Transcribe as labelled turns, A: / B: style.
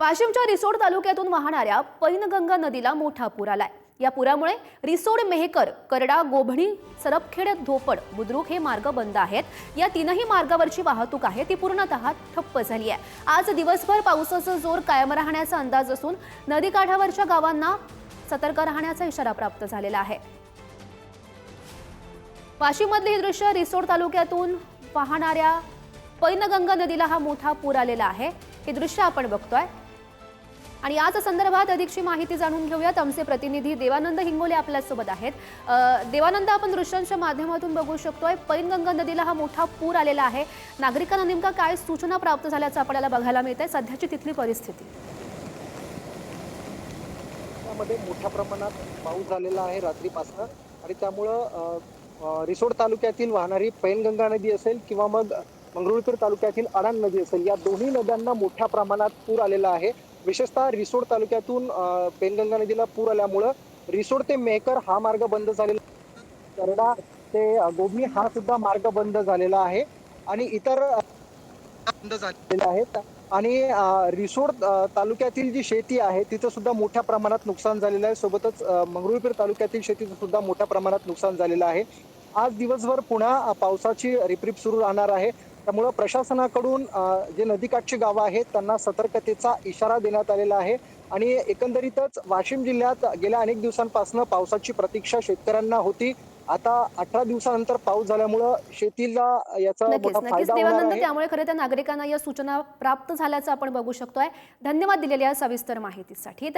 A: वाशिमच्या रिसोड तालुक्यातून वाहणाऱ्या पैनगंगा नदीला मोठा पूर आलाय. या पुरामुळे रिसोड मेहकर करडा गोभणी सरपखेड धोपड बुद्रुक हे मार्ग बंद आहेत. या तीनही मार्गावरची वाहतूक आहे. ती पूर्णतः ठप्प झाली आहे. आज दिवसभर पावसाचा जोर कायम राहण्याचा अंदाज असून नदीकाठावरच्या गावांना सतर्क राहण्याचा इशारा प्राप्त झालेला आहे. वाशिममधले हे दृश्य रिसोड तालुक्यातून वाहणाऱ्या पैनगंगा नदीला हा मोठा पूर आलेला आहे. हे दृश्य आपण बघतोय. आणि याच संदर्भात अधिकची माहिती जाणून घेऊयात. आमचे प्रतिनिधी देवानंद हिंगोले आपल्यासोबत आहेत. देवानंद आपण दृश्यांच्या माध्यमातून बघू शकतोय पैनगंगा नदीला हा मोठा पूर आलेला आहे. नागरिकांना नेमका काय सूचना प्राप्त झाल्याचं आपल्याला बघायला मिळत आहे सध्याची तिथली परिस्थिती.
B: त्यामध्ये मोठ्या प्रमाणात पाऊस झालेला आहे रात्रीपासून. आणि त्यामुळं रिसोड तालुक्यातील वाहणारी पैनगंगा नदी असेल किंवा मग मंगरुळपीर तालुक्यातील अडाण नदी असेल या दोन्ही नद्यांना मोठ्या प्रमाणात पूर आलेला आहे. विशेषतः रिसोड तालुक्यातून पेनगंगा नदीला पूर आल्यामुळं रिसोड ते मेहकर हा मार्ग बंद झालेला करडा ते अ, हा सुद्धा मार्ग बंद झालेला आहे. आणि इतर बंद झालेले आहेत आणि रिसोड तालुक्यातील जी शेती आहे तिचं सुद्धा मोठ्या प्रमाणात नुकसान झालेलं आहे. सोबतच मंगरुळपीर तालुक्यातील शेतीचं सुद्धा मोठ्या प्रमाणात नुकसान झालेलं आहे. आज दिवसभर पुन्हा पावसाची रिपरिप सुरू राहणार आहे. त्यामुळं प्रशासनाकडून जे नदीकाठची गावं आहेत त्यांना सतर्कतेचा इशारा देण्यात आलेला आहे. आणि एकंदरीतच वाशिम जिल्ह्यात गेल्या अनेक दिवसांपासून पावसाची प्रतीक्षा शेतकऱ्यांना होती. आता अठरा दिवसानंतर पाऊस झाल्यामुळं शेतीला याचा मोठा फायदा होणार
A: त्यामुळे खरं त्या नागरिकांना या सूचना प्राप्त झाल्याचं आपण बघू शकतोय. धन्यवाद दिलेल्या सविस्तर माहितीसाठी.